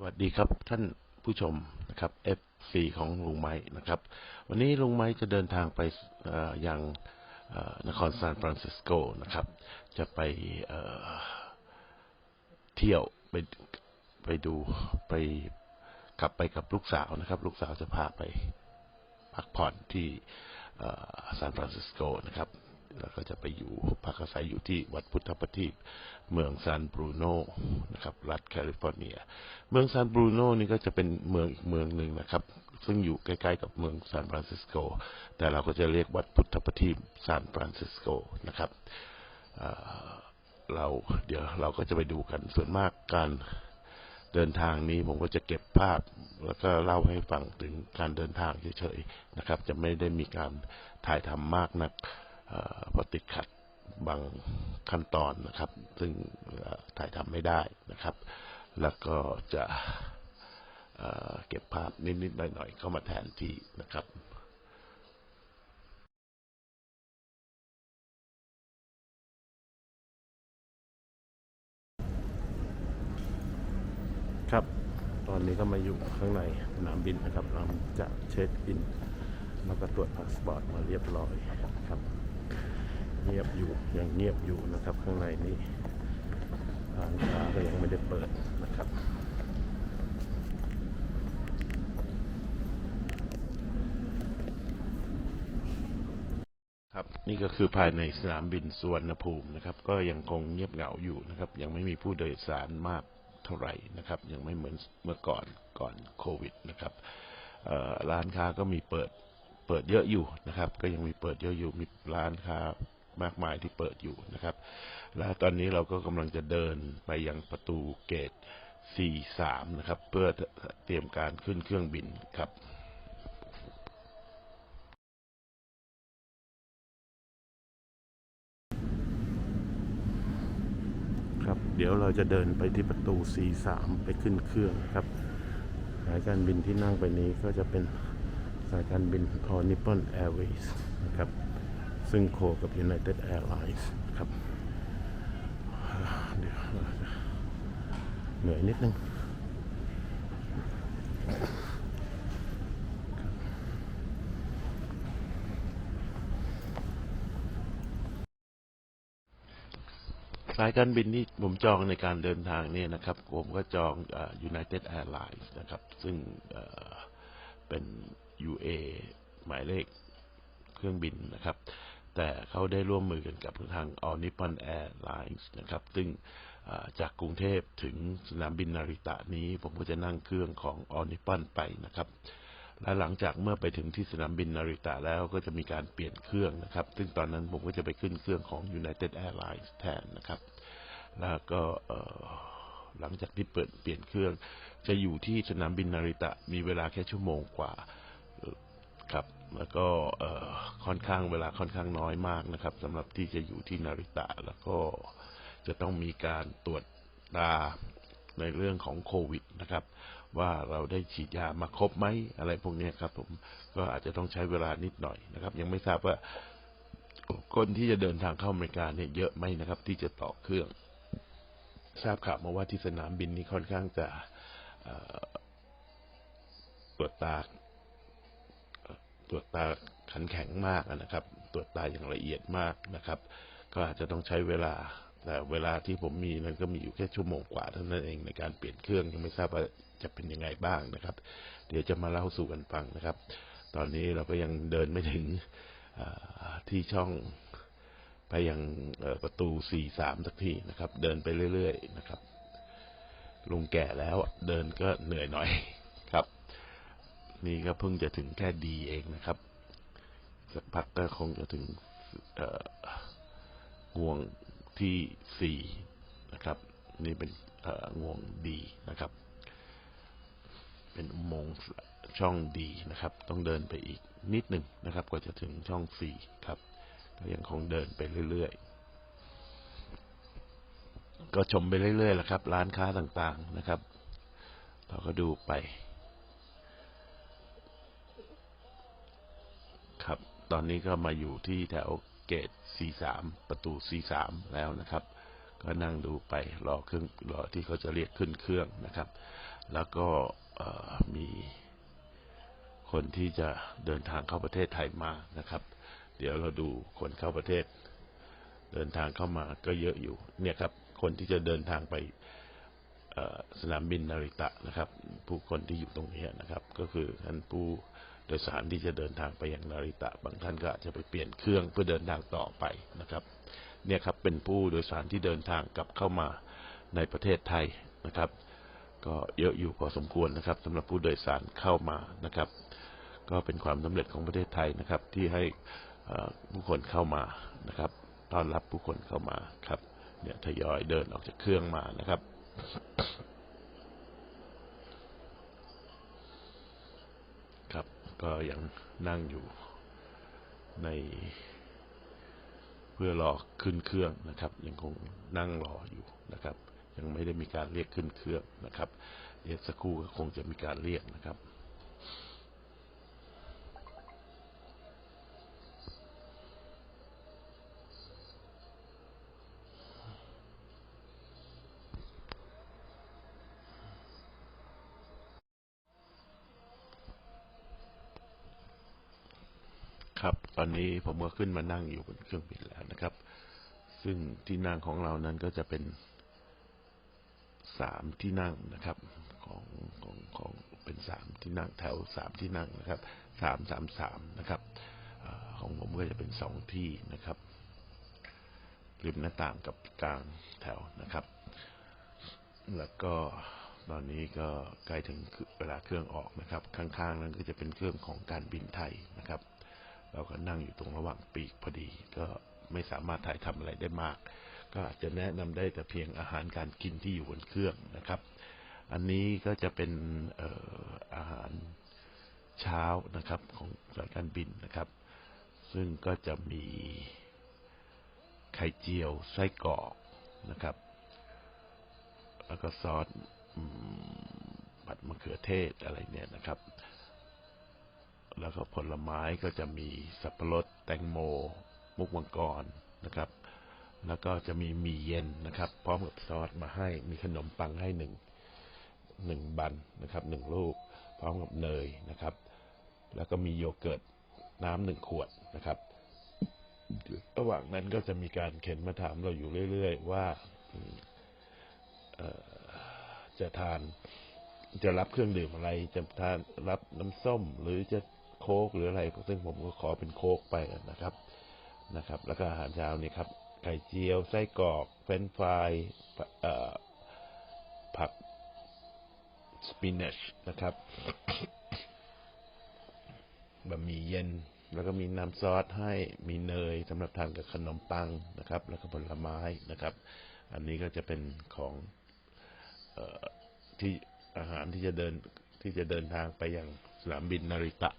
สวัสดีครับท่านผู้ชมนะครับ FC ของลุงไม้นะครับ วันนี้ลุงไม้จะเดินทางไปยังนครซานฟรานซิสโกนะครับ จะไปเอ่อเที่ยวไปไปดูไปกลับไปกับลูกสาวนะครับ ลูกสาวจะพาไปพักผ่อนที่ซานฟรานซิสโกนะครับ แล้วก็จะไปอยู่พักอาศัยอยู่ที่วัดพุทธประทีปเมืองซานบรูโนนะครับ รัฐแคลิฟอร์เนีย เมืองซานบรูโนนี่ก็จะเป็นเมืองอีกเมืองหนึ่งนะครับ ซึ่งอยู่ใกล้ๆกับเมืองซานฟรานซิสโก แต่เราก็จะเรียกวัดพุทธประทีปซานฟรานซิสโกนะครับเเราเดี๋ยวเราก็จะไปดูกันส่วนมากการเดินทางนี้ผมก็จะเก็บภาพ แล้วก็เล่าให้ฟังถึงการเดินทางเฉยๆนะครับ จะไม่ได้มีการถ่ายทำมากนัก เอ่อเพราะติดขัดบางขั้นตอนนะครับ ซึ่งถ่ายทำไม่ได้นะครับ แล้วก็จะเเก็บภาพนิดๆหน่อยๆเข้ามาแทนที่นะครับครับ ตอนนี้ก็มาอยู่ข้างในสนามบินนะครับ เราจะเช็คอิน แล้วก็ตรวจพาสปอร์ตมาเรียบร้อยครับ เงียบอยู่ยังเงียบอยู่นะครับ ข้างในนี้ร้านค้าก็ยังไม่ได้เปิดนะครับครับนี่ก็คือภายในสนามบินสุวรรณภูมินะครับ ก็ยังคงเงียบเหงาอยู่นะครับ ยังไม่มีผู้โดยสารมากเท่าไหร่นะครับ ยังไม่เหมือนเมื่อก่อนก่อนโควิดนะครับร้านค้าก็มีเปิดเปิดเยอะอยู่นะครับ ก็ยังมีเปิดเยอะอยู่มีร้านค้า มากมายที่เปิดอยู่นะครับ และตอนนี้เราก็กำลังจะเดินไปยังประตูเกต C3 นะครับ เพื่อเตรียมการขึ้นเครื่องบินครับครับเดี๋ยวเราจะเดินไปที่ประตู C3 ไปขึ้นเครื่องครับ สายการบินที่นั่งไปนี้ก็จะเป็นสายการบิน All Nippon Airways นะครับ ซึ่งโคกับ United Airlines นะครับเดี๋ยวเหนื่อยนิดนึงสายการบินที่ผมจองในการเดินทางเนี่ยนะครับ ผมก็จอง United Airlines นะครับ ซึ่งเป็น UA หมายเลขเครื่องบินนะครับ แต่เขาได้ร่วมมือกันกับทาง All Nippon Airlines นะครับ ซึ่งจากกรุงเทพถึงสนามบินนาริตะนี้ ผมก็จะนั่งเครื่องของ All Nippon ไปนะครับ และหลังจากเมื่อไปถึงที่สนามบินนาริตะแล้วก็จะมีการเปลี่ยนเครื่องนะครับ ซึ่งตอนนั้นผมก็จะไปขึ้นเครื่องของ United Airlines แทนนะครับ แล้วก็หลังจากที่เปิดเปลี่ยนเครื่อง จะอยู่ที่สนามบินนาริตะมีเวลาแค่ชั่วโมงกว่าครับ แล้วก็ค่อนข้างเวลาค่อนข้างน้อยมากนะครับสำหรับที่จะอยู่ที่นาริตะ แล้วก็จะต้องมีการตรวจตาในเรื่องของโควิดนะครับ ว่าเราได้ฉีดยามาครบไหมอะไรพวกนี้ครับ ผมก็อาจจะต้องใช้เวลานิดหน่อยนะครับ ยังไม่ทราบว่าคนที่จะเดินทางเข้าอเมริกาเนี่ยเยอะไหมนะครับ ที่จะต่อเครื่อง ทราบข่าวมาว่าที่สนามบินนี้ค่อนข้างจะตรวจตา ตรวจตาขันแข็งมากนะครับ ตรวจตาอย่างละเอียดมากนะครับ ก็อาจจะต้องใช้เวลา แต่เวลาที่ผมมีนั้นก็มีอยู่แค่ชั่วโมงกว่าเท่านั้นเองในการเปลี่ยนเครื่องยังไม่ทราบว่าจะเป็นยังไงบ้างนะครับ เดี๋ยวจะมาเล่าสู่กันฟังนะครับ ตอนนี้เราก็ยังเดินไม่ถึงที่ช่องไปยังประตู 43 สักทีนะครับ เดินไปเรื่อย ๆ นะครับ ลุงแก่แล้วเดินก็เหนื่อยหน่อย นี่ก็เพิ่งจะถึงแค่ดีเองนะครับ สักพักก็คงจะถึงห่วงที่4นะครับ นี่เป็นห่วงดีนะครับ เป็นอุโมงค์ช่องดีนะครับ ต้องเดินไปอีกนิดหนึ่งนะครับ กว่าจะถึงช่อง4ครับก็ยังคงเดินไปเรื่อยๆ ก็ชมไปเรื่อยๆแหละครับ ร้านค้าต่างๆนะครับ เราก็ดูไป ครับ ตอนนี้ก็มาอยู่ที่แถวเกต C3 ประตู C3 แล้วนะครับ ก็นั่งดูไปรอเครื่องรอที่เขาจะเรียกขึ้นเครื่องนะครับ แล้วก็มีคนที่จะเดินทางเข้าประเทศไทยมานะครับ เดี๋ยวเราดูคนเข้าประเทศ เดินทางเข้ามาก็เยอะอยู่ เนี่ยครับ คนที่จะเดินทางไปสนามบินนาริตะนะครับ ผู้คนที่อยู่ตรงนี้นะครับ ก็คือท่านผู้ โดยสารที่จะเดินทางไปยังนาริตะ บางท่านก็อาจจะไปเปลี่ยนเครื่องเพื่อเดินทางต่อไปนะครับ เนี่ยครับเป็นผู้โดยสารที่เดินทางกลับเข้ามาในประเทศไทยนะครับ ก็เยอะอยู่พอสมควรนะครับสำหรับผู้โดยสารเข้ามานะครับ ก็เป็นความสำเร็จของประเทศไทยนะครับ ที่ให้ผู้คนเข้ามานะครับต้อนรับผู้คนเข้ามาครับเนี่ยทยอยเดินออกจากเครื่องมานะครับครับ ก็ยังนั่งอยู่ในเพื่อรอขึ้นเครื่องนะครับ ยังคงนั่งรออยู่นะครับ ยังไม่ได้มีการเรียกขึ้นเครื่องนะครับเดี๋ยวสักครู่ก็คงจะมีการเรียกนะครับ ครับ ตอนนี้ผมก็ขึ้นมานั่งอยู่บนเครื่องบินแล้วนะครับ ซึ่งที่นั่งของเรานั้นก็จะเป็นสามที่นั่งนะครับ ของของของเป็นสามที่นั่งแถวสามที่นั่งนะครับสามสามสามนะครับอของผมก็จะเป็นสองที่นะครับริมหน้าต่างกับกลางแถวนะครับ แล้วก็ตอนนี้ก็ใกล้ถึงเวลาเครื่องออกนะครับ ข้างๆ นั้นก็จะเป็นเครื่องของการบินไทยนะครับ เราก็นั่งอยู่ตรงระหว่างปีกพอดี ก็ไม่สามารถถ่ายทำอะไรได้มาก ก็อาจจะแนะนำได้แต่เพียงอาหารการกินที่อยู่บนเครื่องนะครับ อันนี้ก็จะเป็นอออาหารเช้านะครับของสายการบินนะครับ ซึ่งก็จะมีไข่เจียวไส้กรอกนะครับ แล้วก็ซอสผัดมะเขือเทศอะไรเนี่ยนะครับ แล้วก็ผลไม้ก็จะมีสับปะรดแตงโม มุกมังกรนะครับ แล้วก็จะมีมีเย็นนะครับ พร้อมกับซอสมาให้มีขนมปังให้หนึ่งหนึ่งบันนะครับหนึ่งลูก พร้อมกับเนยนะครับ แล้วก็มีโยเกิร์ตน้ำหนึ่งขวดนะครับระหว่างนั้นก็จะมีการเข็นมาถามเราอยู่เรื่อยๆว่าจะทานจะรับเครื่องดื่มอะไร จะทานรับน้ำส้ม หรือจะ ค้กหรืออะไรซึ่งผมก็ขอเป็นโค้กไปนะครับนะครับ แล้วก็อาหารเช้านี่ครับ ไข่เจียวไส้กรอกเฟรนฟรายผักสปินัชนะครับบะหมี่เย็น แล้วก็มีน้ำซอสให้มีเนยสำหรับทานกับขนมปังนะครับ แล้วก็ผลไม้นะครับ อันนี้ก็จะเป็นของออที่อาหารที่จะเดินที่จะเดินทางไปยังสนามบินนาริตะ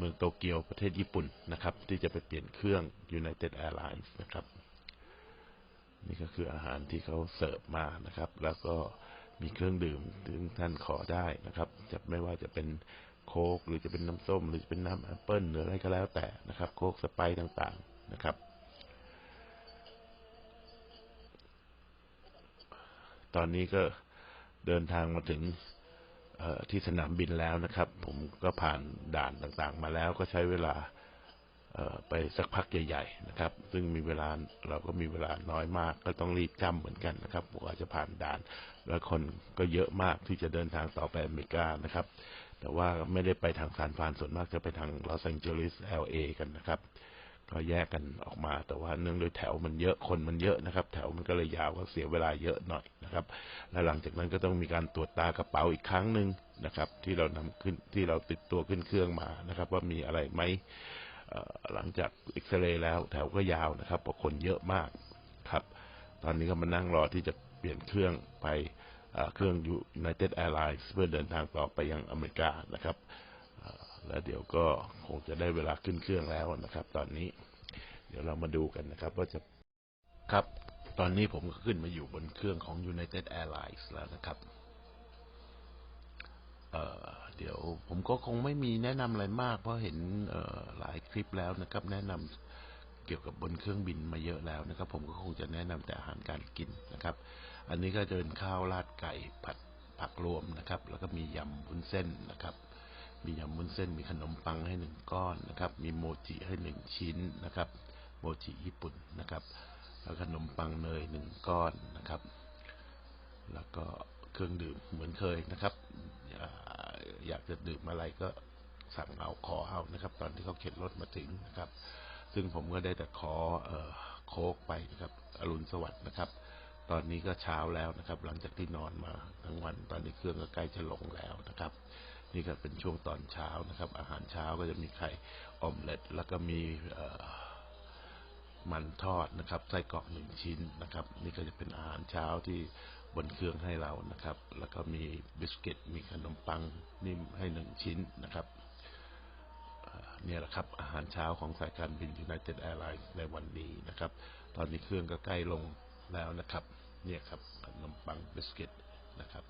เมืองโตเกียวประเทศญี่ปุ่นนะครับ ที่จะไปเปลี่ยนเครื่อง United Airlines นะครับ นี่ก็คืออาหารที่เขาเสิร์ฟมานะครับ แล้วก็มีเครื่องดื่มถึงท่านขอได้นะครับ จะไม่ว่าจะเป็นโค้กหรือจะเป็นน้ำส้ม หรือจะเป็นน้ำแอปเปิลหรืออะไรก็แล้วแต่นะครับ โค้กสไปซ์ต่างๆนะครับ ตอนนี้ก็เดินทางมาถึง ที่สนามบินแล้วนะครับ ผมก็ผ่านด่านต่างๆ มาแล้วก็ใช้เวลาไปสักพักใหญ่ๆนะครับ ซึ่งมีเวลาเราก็มีเวลาน้อยมาก ก็ต้องรีบจำเหมือนกันนะครับกว่าจะผ่านด่าน แล้วคนก็เยอะมากที่จะเดินทางต่อไปอเมริกานะครับ แต่ว่าไม่ได้ไปทางซานฟรานส่วนมากจะไปทางลอสแองเจลิส LA กันนะครับ ก็แยกกันออกมา แต่ว่าเนื่องด้วยแถวมันเยอะคนมันเยอะนะครับ แถวมันก็เลยยาวก็เสียเวลาเยอะหน่อยนะครับ และหลังจากนั้นก็ต้องมีการตรวจตากระเป๋าอีกครั้งหนึ่งนะครับ ที่เรานำขึ้นที่เราติดตัวขึ้นเครื่องมานะครับ ว่ามีอะไรไหมหลังจากเอ็กซเรย์แล้วแถวก็ยาวนะครับเพราะคนเยอะมากครับ ตอนนี้ก็มานั่งรอที่จะเปลี่ยนเครื่องไปเครื่อง United Airlines เพื่อเดินทางต่อไปยังอเมริกานะครับ แล้วเดี๋ยวก็คงจะได้เวลาขึ้นเครื่องแล้วนะครับ ตอนนี้ เดี๋ยวเรามาดูกันนะครับ ว่าจะครับ ตอนนี้ผมก็ขึ้นมาอยู่บนเครื่องของ United Airlines แล้วนะครับเเดี๋ยวผมก็คงไม่มีแนะนำอะไรมาก เพราะเห็นหลายคลิปแล้วนะครับ แนะนำเกี่ยวกับบนเครื่องบินมาเยอะแล้วนะครับ ผมก็คงจะแนะนำแต่อาหารการกินนะครับ อันนี้ก็จะเป็นข้าวราดไก่ผัดผักรวมนะครับ แล้วก็มียำวุ้นเส้นนะครับ มียำวุ้นเส้นมีขนมปังให้หนึ่งก้อนนะครับ มีโมจิให้หนึ่งชิ้นนะครับ โมจิญี่ปุ่นนะครับ แล้วขนมปังเนยหนึ่งก้อนนะครับ แล้วก็เครื่องดื่มเหมือนเคยนะครับ อยากจะดื่มอะไรก็สั่งเอาขอเอานะครับ ตอนที่เขาเข็นรถมาถึงนะครับ ซึ่งผมก็ได้แต่ขออโค้กไปนะครับ อรุณสวัสดิ์นะครับ ตอนนี้ก็เช้าแล้วนะครับ หลังจากที่นอนมาทั้งวัน ตอนนี้เครื่องก็ใกล้จะลงแล้วนะครับ นี่ก็เป็นช่วงตอนเช้านะครับ อาหารเช้าก็จะมีไข่ออมเล็ตแล้วก็มีมันทอดนะครับไส้กรอกหนึ่งชิ้นนะครับ นี่ก็จะเป็นอาหารเช้าที่บนเครื่องให้เรานะครับ แล้วก็มีบิสกิตมีขนมปังนิ่มให้หนึ่งชิ้นนะครับเอ่อเนี่ยแหละครับ อาหารเช้าของสายการบิน United Airlines ในวันนี้นะครับ ตอนนี้เครื่องก็ใกล้ลงแล้วนะครับ เนี่ยครับขนมปังบิสกิตนะครับ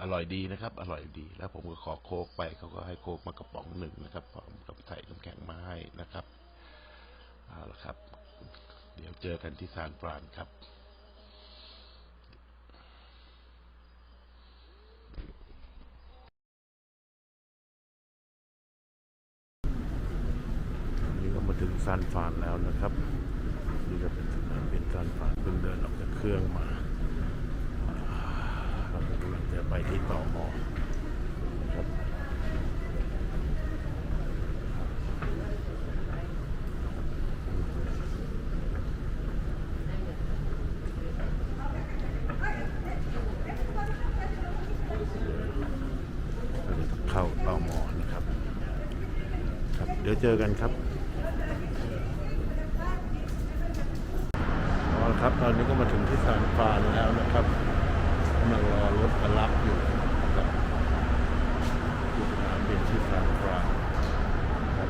อร่อยดีนะครับ อร่อยดี แล้วผมก็ขอโค้กไปเขาก็ให้โค้กมากระป๋องหนึ่งนะครับพร้อมกับใส่น้ำแข็งมาให้นะครับเอาละครับ เดี๋ยวเจอกันที่ซานฟรานครับนี่ก็มาถึงซานฟรานแล้วนะครับนี่ก็เป็น สนามบินซานเพิ่งเดินออกจากเครื่องมา เรากำลังจะไปที่ต่อมอนครับเราจะเข้าต่อมอนะครับ ครับ เดี๋ยวเจอกันครับเอาละครับ ตอนนี้ก็มาถึงที่ซานฟรานแล้วนะครับกำลังรอรถมารับอยู่นะครับที่สนามบินที่ซานฟรานครับ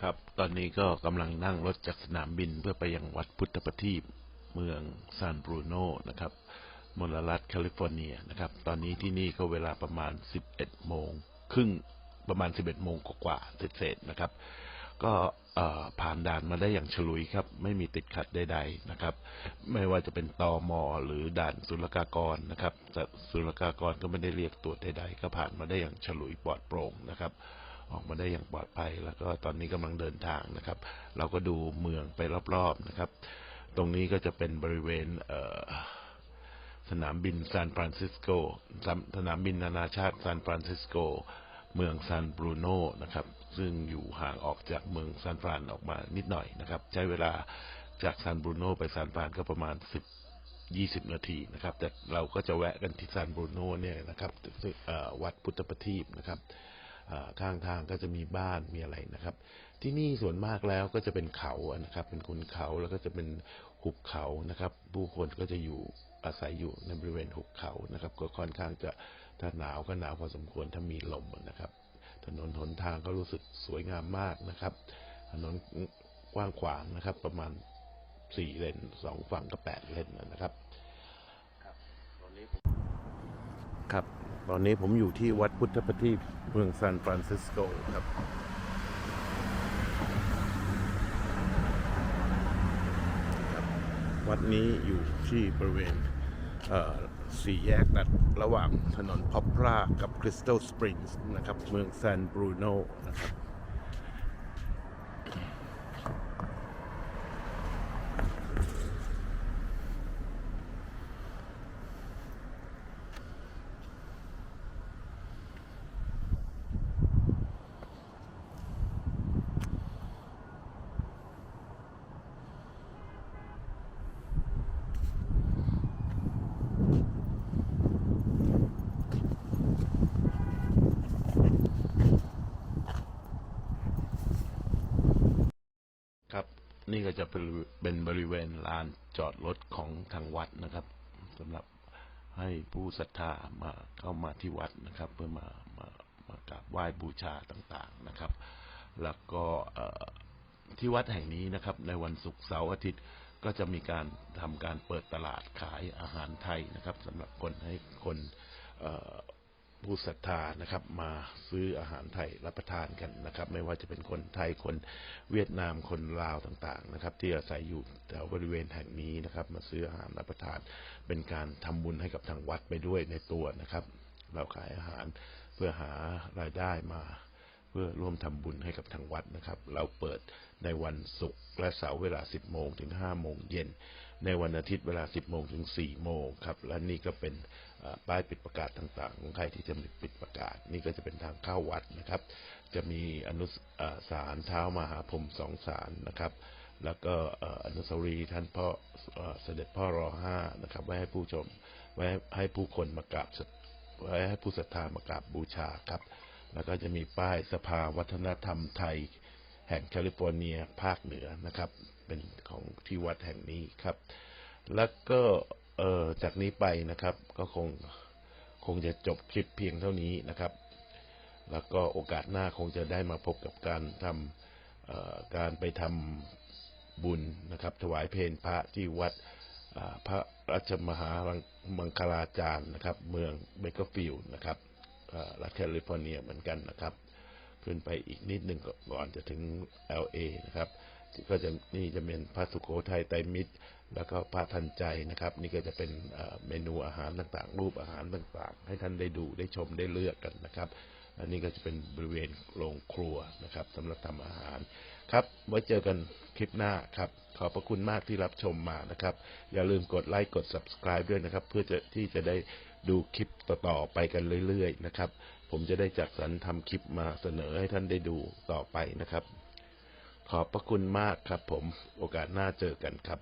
ครับ ตอ นี้ก็กำลังนั่งรถจากสนามบินเพื่อไปยังวัดพุทธประทีปเมืองซานบรูโนนะครับมลรัฐแคลิฟอร์เนียนะครับ ตอนนี้ที่นี่ก็เวลาประมาณ 11 โมงครึ่งประมาณ 11 โมงกว่าๆเศษๆนะครับ ก็ผ่านด่านมาได้อย่างฉลุยครับ ไม่มีติดขัดใดๆนะครับ ไม่ว่าจะเป็นตอมอหรือด่านศุลกากรนะครับศุลกากรก็ไม่ได้เรียกตรวจใดๆ ก็ผ่านมาได้อย่างฉลุยปลอดโปร่งนะครับ ออกมาได้อย่างปลอดภัย แล้วก็ตอนนี้กำลังเดินทางนะครับ เราก็ดูเมืองไปรอบๆนะครับ ตรงนี้ก็จะเป็นบริเวณเสนามบินซานฟรานซิสโกสนามบินนานาชาติซานฟรานซิสโกเมืองซานบรูโนนะครับ ซึ่งอยู่ห่างออกจากเมืองซานฟรานออกมานิดหน่อยนะครับ ใช้เวลาจากซานบรูโนไปซานฟรานก็ประมาณ10 20นาทีนะครับ แต่เราก็จะแวะกันที่ซานบรูโนเนี่ยนะครับวัดพุทธประทีปนะครับ ข้างทางก็จะมีบ้านมีอะไรนะครับ ที่นี่ส่วนมากแล้วก็จะเป็นเขาอะนะครับ เป็นคุณเขาแล้วก็จะเป็นหุบเขานะครับ ผู้คนก็จะอยู่อาศัยอยู่ในบริเวณหุบเขานะครับ ก็ค่อนข้างจะถ้าหนาวก็หนาวพอสมควรถ้ามีลมนะครับ ถนนหนทางก็รู้สึกสวยงามมากนะครับ ถนนกว้างขวางนะครับ ประมาณสี่เลนสองฝั่งก็แปดเลนนะครับ ครับ ตอนนี้ผมอยู่ที่วัดพุทธปฏิเมืองซานฟรานซิสโกครับ วัดนี้อยู่ที่บริเวณเอ่อสี่แยกตัดระหว่างถนนพอปรากับคริสตัลสปริงส์นะครับ เมืองซานบรูโนนะครับ นี่ก็จะเป็นบริเวณลานจอดรถของทางวัดนะครับสำหรับให้ผู้ศรัทธามาเข้ามาที่วัดนะครับ เพื่อมามามากราบไหว้บูชาต่างๆนะครับ แล้วก็ที่วัดแห่งนี้นะครับ ในวันศุกร์เสาร์อาทิตย์ก็จะมีการทำการเปิดตลาดขายอาหารไทยนะครับสำหรับคนให้คน ผู้ศรัทธานะครับ มาซื้ออาหารไทยรับประทานกันนะครับ ไม่ว่าจะเป็นคนไทยคนเวียดนามคนลาวต่างๆ นะครับ ที่อาศัยอยู่แถวบริเวณแห่งนี้นะครับ มาซื้ออาหารรับประทาน เป็นการทำบุญให้กับทางวัดไปด้วยในตัวนะครับ เราขายอาหารเพื่อหารายได้มา พื่อร่วมทำบุญให้กับทางวัดนะครับ เราเปิดในวันศุกร์และเสาร์เวลา 10 โมงถึง 5 โมงเย็น ในวันอาทิตย์เวลา 10 โมงถึง 4 โมงครับ และนี่ก็เป็นป้ายปิดประกาศต่างๆ ของใครที่จะมีปิดประกาศ นี่ก็จะเป็นทางเข้าวัดนะครับ จะมีอนุสสารเท้ามหาพรหมสองสารนะครับแล้วก็อนุสาวรีย์ท่านพ่อเอ่อเสด็จพ่อรอห้านะครับ ไว้ให้ผู้ชม ไว้ให้ผู้คนมากราบไว้ให้ผู้ศรัทธามากราบบูชาครับ แล้วก็จะมีป้ายสภาวัฒนธรรมไทย แห่งแคลิฟอร์เนียภาคเหนือนะครับ เป็นของที่วัดแห่งนี้ครับ แล้วก็เออจากนี้ไปนะครับ ก็คงคงจะจบคลิปเพียงเท่านี้นะครับ แล้วก็โอกาสหน้าคงจะได้มาพบกับการทำการไปทำบุญนะครับ ถวายเพลพระที่วัดพระราชมหามังคลาจารย์นะครับ เมืองเบเกอร์ฟิลด์นะครับ เอ่อรัฐแคลิฟอร์เนียเหมือนกันนะครับ ขึ้นไปอีกนิดหนึ่งก่อนจะถึง LA นะครับ ก็จะนี่จะเป็นพระสุโขทัยไตมิตร แล้วก็พระทันใจนะครับ นี่ก็จะเป็นเอ่อเมนูอาหารต่างๆ รูปอาหารต่างๆ ให้ท่านได้ดูได้ชมได้เลือกกันนะครับอันนี้ก็จะเป็นบริเวณโรงครัวนะครับสำหรับทำอาหาร ครับไว้เจอกันคลิปหน้าครับ ขอบพระคุณมากที่รับชมมานะครับ อย่าลืมกดไลค์กด subscribe ด้วยนะครับ เพื่อจะที่จะได้ ดูคลิปต่อๆไปกันเรื่อยๆนะครับ ผมจะได้จัดสรรทำคลิปมาเสนอให้ท่านได้ดูต่อไปนะครับ ขอบพระคุณมากครับผมโอกาสหน้าเจอกันครับ